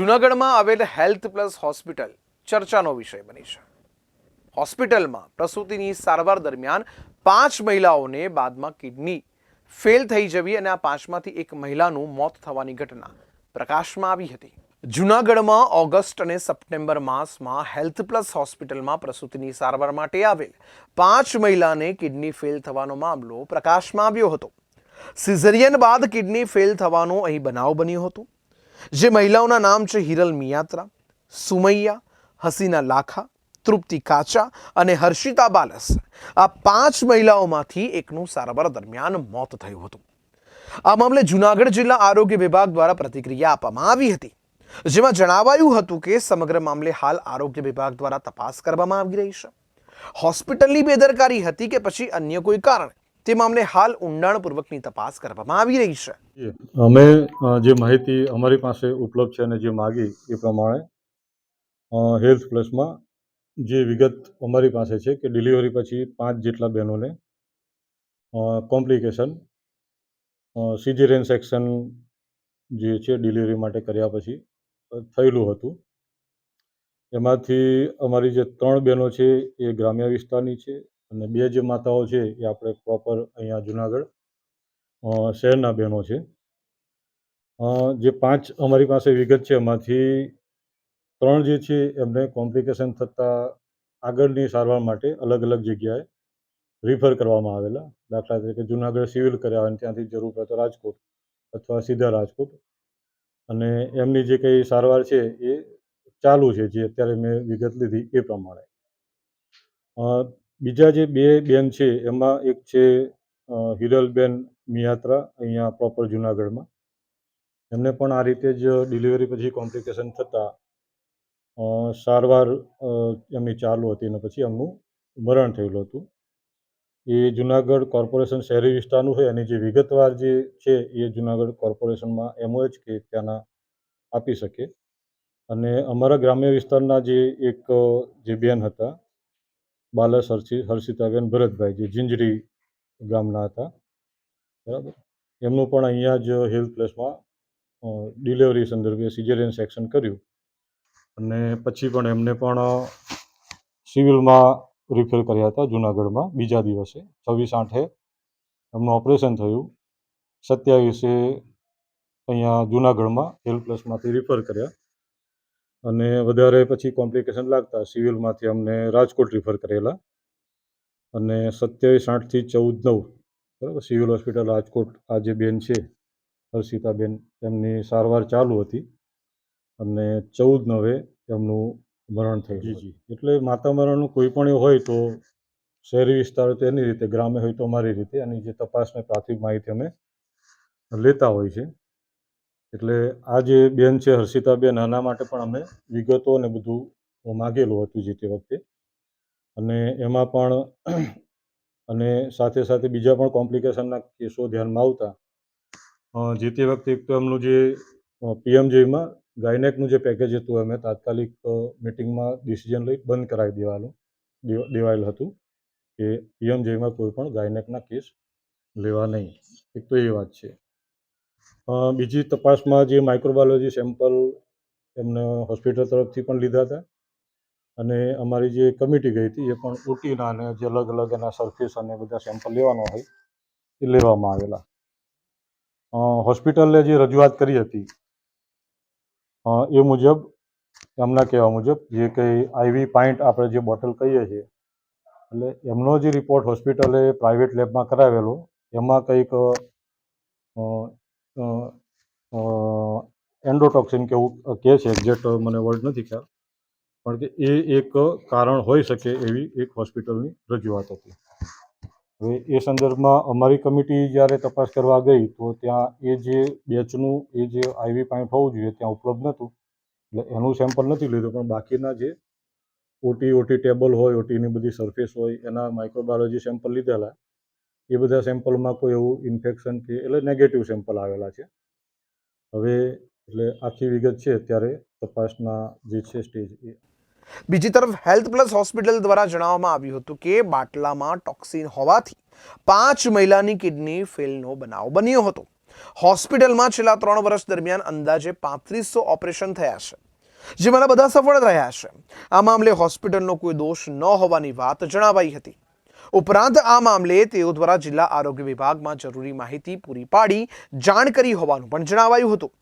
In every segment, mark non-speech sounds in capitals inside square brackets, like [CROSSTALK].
જૂનાગઢમાં આવેલ health plus hospital ચર્ચાનો વિષય બની છે. હોસ્પિટલમાં પ્રસૂતિની સારવાર દરમિયાન પાંચ મહિલાઓને બાદમાં કિડની ફેલ થઈ જવી અને આ પાંચમાંથી એક મહિલાનું મોત થવાની ઘટના પ્રકાશમાં આવી હતી. જૂનાગઢમાં ઓગસ્ટ અને સપ્ટેમ્બર માસમાં હેલ્થ પ્લસ હોસ્પિટલમાં પ્રસૂતિની સારવાર માટે આવેલ પાંચ મહિલાને કિડની ફેલ થવાનો મામલો પ્રકાશમાં આવ્યો હતો. સિઝરિયન બાદ કિડની ફેલ થવાનો અહીં બનાવ બન્યો હતો. જે મહિલાઓના નામ છે હિરલ મિયાત્રા, સુમૈયા, હસીના લાખા, તૃપ્તિ કાચા અને હર્ષિતા બાલસ. આ પાંચ મહિલાઓમાંથી એકનું સારવાર દરમિયાન મોત થયું હતું. આ મામલે જુનાગઢ જિલ્લા આરોગ્ય વિભાગ દ્વારા પ્રતિક્રિયા આપવામાં આવી હતી. જેમાં જણાવાયું હતું કે સમગ્ર મામલે હાલ આરોગ્ય વિભાગ દ્વારા તપાસ કરવામાં આવી રહી છે. હોસ્પિટલની બેદરકારી હતી કે પછી અન્ય કોઈ કારણ? તે મામલે હાલ ઊંડાણપૂર્વકની તપાસ કરવામાં આવી રહી છે. અમે જે માહિતી અમારી પાસે ઉપલબ્ધ છે અને જે માગી એ પ્રમાણે હેલ્થ પ્લસમાં જે વિગત અમારી પાસે છે કે ડિલિવરી પછી પાંચ જેટલા બહેનોને કોમ્પ્લિકેશન સિઝેરિયન સેક્શન જે છે ડિલિવરી માટે કર્યા પછી થયેલું હતું. એમાંથી અમારી જે ત્રણ બહેનો છે એ ગ્રામ્ય વિસ્તારની છે અને બે જે માતાઓ છે, એ આપણે પ્રોપર અહીંયા જુનાગઢ શહેરના બહેનો છે. જે પાંચ અમારી પાસે વિગત છે, એમાંથી ત્રણ જે છે, એમને કોમ્પ્લિકેશન થતાં આગળની સારવાર માટે અલગ અલગ જગ્યાએ રિફર કરવામાં આવેલા. દાખલા તરીકે જુનાગઢ સિવિલ કર્યા અને ત્યાંથી જરૂર પડે તો રાજકોટ અથવા સીધા રાજકોટ. અને એમની જે કંઈ સારવાર છે, એ ચાલુ છે, જે અત્યારે મેં વિગત લીધી એ પ્રમાણે. બીજા જે બે બેન છે, એમાં એક છે હિરલબેન મિયાત્રા, અહીંયા પ્રોપર જુનાગઢમાં. એમને પણ આ રીતે જ ડિલિવરી પછી કોમ્પ્લિકેશન થતાં સારવાર એમની ચાલુ હતી અને પછી એમનું મરણ થયેલું હતું. એ જુનાગઢ કોર્પોરેશન શહેરી વિસ્તારનું હોય, એની જે વિગતવાર જે છે, એ જુનાગઢ કોર્પોરેશનમાં એમઓએચ કે ત્યાંના આપી શકે. અને અમારા ગ્રામ્ય વિસ્તારના જે એક જે બેન હતા બાલસ હર્ષિ હર્ષિતાબેન ભરતભાઈ જે જિંજરી ગામના હતા. બરાબર? એમનું પણ અહીંયા જ હેલ્થ પ્લેસમાં ડિલિવરી સંદર્ભે સિઝેરિયન સેક્શન કર્યું. અને પછી પણ એમને પણ સિવિલમાં રિફેર કર્યા હતા જુનાગઢમાં બીજા દિવસે, છવ્વીસ આઠે એમનું ઓપરેશન થયું. સત્યાવીસે અહીંયા જુનાગઢમાં હેલ્થ પ્લસમાંથી રિફર કર્યા. અને વધારે પછી કોમ્પ્લિકેશન લાગતા સિવિલમાંથી અમને રાજકોટ રિફર કરેલા. અને સત્યાવીસ આઠથી ચૌદ નવ બરાબર સિવિલ હોસ્પિટલ રાજકોટ આ જે બેન છે હર્ષિતાબેન એમની સારવાર ચાલુ હતી. અને ચૌદ નવે એમનું મરણ થયું જી જી. એટલે માતા મરણનું કોઈ પણ હોય તો શહેરી વિસ્તાર તો એની રીતે ગ્રામ્ય હોય તો અમારી રીતે એની જે તપાસને પ્રાથમિક માહિતી અમે લેતા હોય છે. એટલે આ જે બેન છે, હર્ષિતાબેન, આના માટે પણ અમે વિગતો ને બધું માગેલું હતું જે તે વખતે. અને એમાં પણ [CLEARS THROAT] અને સાથે સાથે બીજા પણ કોમ્પ્લિકેશનના કેસો ધ્યાનમાં આવતા. જે તે વખતે એક તો એમનું જે પીએમજેમાં ગાયનેકનું જે પેકેજ હતું અમે તાત્કાલિક મિટિંગમાં ડિસિઝન લઈ બંધ કરાવી દેવાનું, દેવા- દેવાયેલ હતું કે પીએમજેમાં કોઈ પણ ગાયનેકના કેસ લેવા નહીં. એક તો એ વાત છે. બીજી તપાસમાં જે માઇક્રોબાયોલોજી સેમ્પલ એમને હોસ્પિટલ તરફથી પણ લીધા હતા. અને અમારી જે કમિટી ગઈ હતી એ પણ ઉટીના અને જે અલગ અલગ એના સરફેસ અને બધા સેમ્પલ લેવાના હોય એ લેવામાં આવેલા. હોસ્પિટલે જે રજૂઆત કરી હતી એ મુજબ, એમના કહેવા મુજબ જે કંઈ આઈવી પાઇન્ટ આપણે જે બોટલ કહીએ છીએ, એટલે એમનો જે રિપોર્ટ હોસ્પિટલે પ્રાઇવેટ લેબમાં કરાવેલો, એમાં કંઈક એન્ડોટોક્સિન કે એવું કહે છે એક્ઝેક્ટ મને વર્ડ નથી ખ્યાલ, પણ કે એ એક કારણ હોઈ શકે એવી એક હોસ્પિટલની રજૂઆત હતી. હવે એ સંદર્ભમાં અમારી કમિટી જ્યારે તપાસ કરવા ગઈ, તો ત્યાં એ જે બેચનું એ જે આઈવી પાઇન્ટ હોવું જોઈએ, ત્યાં ઉપલબ્ધ નહોતું. એટલે એનું સેમ્પલ નથી લીધું, પણ બાકીના જે ઓટી ઓટી ટેબલ હોય ઓટીની બધી સરફેસ હોય, એના માઇક્રોબાયોલોજી સેમ્પલ લીધેલા એ બધા સેમ્પલમાં કોઈ એવું ઇન્ફેક્શન કે એટલે નેગેટિવ સેમ્પલ આવેલા છે. હવે એટલે આખી વિગત છે અત્યારે તપાસના જે છે સ્ટેજ એ. બીજી તરફ હેલ્થ પ્લસ હોસ્પિટલ દ્વારા જણાવવામાં આવ્યું હતું કે બાટલામાં ટોક્સિન હોવાથી પાંચ મહિલાની કિડની ફેલનો બનાવ બન્યો હતો. હોસ્પિટલમાં છેલ્લા ત્રણ વર્ષ દરમિયાન અંદાજે પાંત્રીસો ઓપરેશન થયા છે, જેમાંના બધા સફળ રહ્યા છે. આ મામલે હોસ્પિટલનો કોઈ દોષ ન હોવાની વાત જણાવાઈ હતી. ઉપરાંત આ મામલે તેઓ દ્વારા જિલ્લા આરોગ્ય વિભાગમાં જરૂરી માહિતી પૂરી પાડી જાણ કરી હોવાનું પણ જણાવાયું હતું.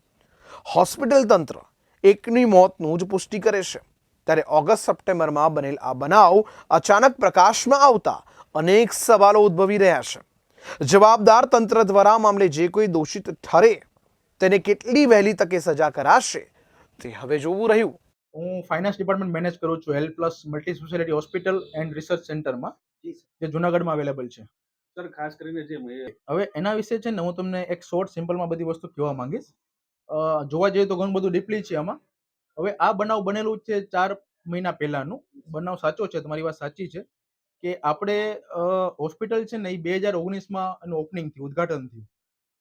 હોસ્પિટલ તંત્ર એકની મોતનું જ પુષ્ટિ કરે છે. ત્યારે ઓગસ્ટ સપ્ટેમ્બરમાં બનેલ આ બનાવ અચાનક પ્રકાશમાં આવતા અનેક સવાલો ઉદ્ભવી રહ્યા છે. જવાબદાર તંત્ર દ્વારા મામલે જે કોઈ દોષિત ઠરે, તેને કેટલી વહેલી તકે સજા કરાશે, તે હવે જોવું રહ્યું. હું ફાઇનાન્સ ડિપાર્ટમેન્ટ મેનેજ કરું છું. Health plus multi speciality hospital and research સેન્ટરમાં જે જુનાગઢમાં અવેલેબલ છે. સર ખાસ કરીને જે હવે એના વિશે છે ને હું તમને એક શોર્ટ સિમ્પલમાં બધી વસ્તુ કહેવા માંગીશ. જોવા જઈએ તો ઘણું બધું ડીપલી છે આમાં. હવે આ બનાવ બનેલું છે ચાર મહિના પહેલાનું. બનાવ સાચો છે તમારી વાત સાચી છે કે આપણે હોસ્પિટલ છે ને એ બે હજાર ઓગણીસમાં એનું ઓપનિંગ થયું ઉદઘાટન થયું.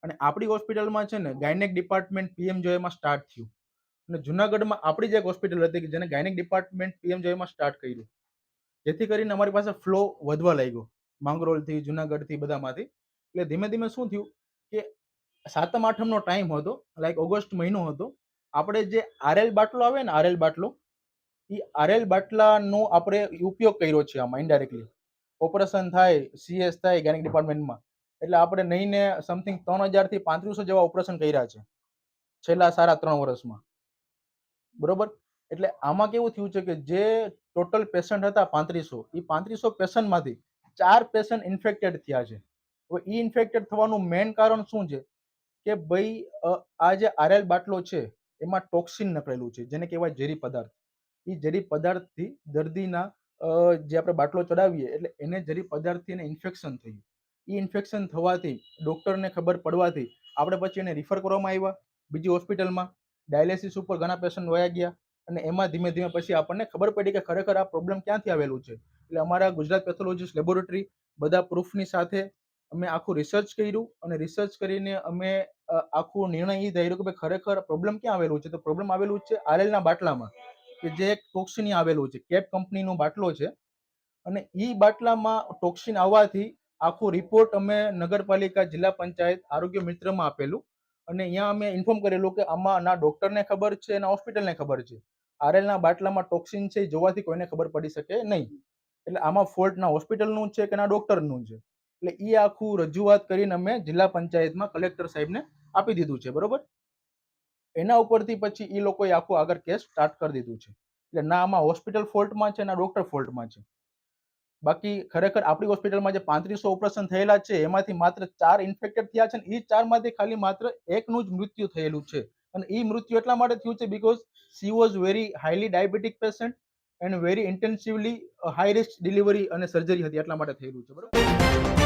અને આપણી હોસ્પિટલમાં છે ને ગાયનેક ડિપાર્ટમેન્ટ પીએમ જોયમાં સ્ટાર્ટ થયું. અને જુનાગઢમાં આપણી જે એક હોસ્પિટલ હતી કે જેને ગાયનેક ડિપાર્ટમેન્ટ પીએમ જોયમાં સ્ટાર્ટ કર્યું. જેથી કરીને અમારી પાસે ફ્લો વધવા લાગ્યો. માંગરોળથી જુનાગઢથી બધામાંથી. એટલે ધીમે ધીમે શું થયું કે સાતમ, આઠમનો ટાઈમ હતો લાઈક ઓગસ્ટ મહિનો હતો. આપણે જે આરએલ બાટલો આવે ને આરએલ બાટલો એ આરએલ બાટલાનો આપણે ઉપયોગ કર્યો છે આમાં ઇન્ડાયરેક્ટલી ઓપરેશન થાય સીએસ થાય ગેનિક ડિપાર્ટમેન્ટમાં. એટલે આપણે નહીંને સમથિંગ ત્રણ હજારથી પાંત્રીસો જેવા ઓપરેશન કર્યા છે. છેલ્લા સારા ત્રણ વર્ષમાં. બરોબર? એટલે આમાં કેવું થયું છે કે જે ટોટલ પેશન્ટ હતા પાંત્રીસો. એ પાંત્રીસો પેશન્ટમાંથી ચાર પેશન્ટ ઇન્ફેક્ટેડ થયા છે. હવે એ ઇન્ફેક્ટેડ થવાનું મેઇન કારણ શું છે? કે ભાઈ આ જે આરએલ બાટલો છે, એમાં ટોક્સિન નકળેલું છે, જેને કહેવાય ઝેરી પદાર્થ. એ ઝેરી પદાર્થથી દર્દીના જે આપણે બાટલો ચડાવીએ, એટલે એને ઝેરી પદાર્થથી એને ઇન્ફેક્શન થયું. એ ઇન્ફેક્શન થવાથી ડૉક્ટરને ખબર પડવાથી આપણે પછી એને રિફર કરવામાં આવ્યા. બીજી હોસ્પિટલમાં ડાયાલિસિસ ઉપર ઘણા પેશન્ટ વયા ગયા. અને એમાં ધીમે ધીમે પછી આપણને ખબર પડી કે ખરેખર આ પ્રોબ્લેમ ક્યાંથી આવેલું છે. એટલે અમારા ગુજરાત પેથોલોજીસ્ટ લેબોરેટરી બધા પ્રૂફની સાથે અમે આખું રિસર્ચ કર્યું અને રિસર્ચ કરીને અમે આખું નિર્ણય એ થયેલો કે ભાઈ ખરેખર પ્રોબ્લેમ ક્યાં આવેલું છે? તો પ્રોબ્લેમ આવેલું છે આરએલના બાટલામાં, કે જે એક ટોક્સિન આવેલું છે કેપ કંપનીનો બાટલો છે. અને એ બાટલામાં ટોક્સિન આવવાથી આખો રિપોર્ટ અમે નગરપાલિકા જિલ્લા પંચાયત આરોગ્ય મિત્રમાં આપેલું. અને અહીંયા અમે ઇન્ફોર્મ કરેલું કે આમાં ના ડોક્ટરને ખબર છે, ના હોસ્પિટલને ખબર છે. આરએલના બાટલામાં ટોક્સિન છે જોવાથી કોઈને ખબર પડી શકે નહીં. એટલે આમાં ફોલ્ટ ના હોસ્પિટલનું છે કે ના ડોક્ટરનું છે? એટલે એ આખું રજૂઆત કરીને અમે જિલ્લા પંચાયતમાં કલેક્ટર સાહેબને આપી દીધું છે, બરોબર? એના ઉપરથી પછી એ લોકોએ આખું આગળ કેસ સ્ટાર્ટ કરી દીધું છે. એટલે ના આમાં હોસ્પિટલ ફોલ્ટમાં છે, ના ડોક્ટર ફોલ્ટમાં છે. બાકી ખરેખર આપણી હોસ્પિટલમાં જે પાંત્રીસો ઓપરેશન થયેલા છે, એમાંથી માત્ર ચાર ઇન્ફેક્ટેડ થયા છે ને એ ચારમાંથી ખાલી માત્ર એકનું જ મૃત્યુ થયેલું છે. અને એ મૃત્યુ એટલા માટે થયું છે because she was very highly diabetic patient and very intensively high risk delivery અને સર્જરી હતી એટલા માટે થયેલું છે, બરોબર?